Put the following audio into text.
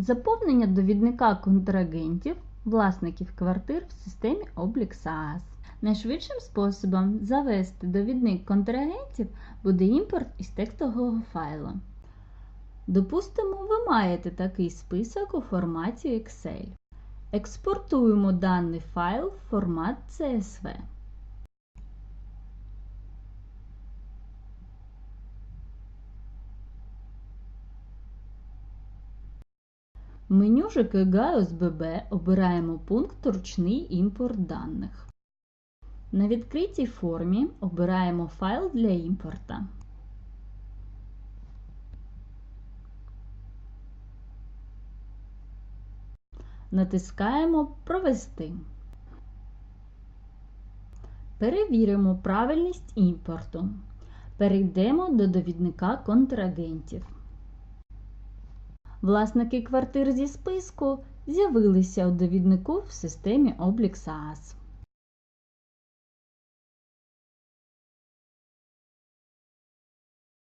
Заповнення довідника контрагентів, власників квартир в системі облік СААС. Найшвидшим способом завести довідник контрагентів буде імпорт із текстового файлу. Допустимо, ви маєте такий список у форматі Excel. Експортуємо даний файл в формат CSV. Меню ЖКГ ОСББ обираємо пункт Ручний імпорт даних. На відкритій формі обираємо файл для імпорта. Натискаємо Провести. Перевіримо правильність імпорту. Перейдемо до довідника контрагентів. Власники квартир зі списку з'явилися у довіднику в системі облік СААС.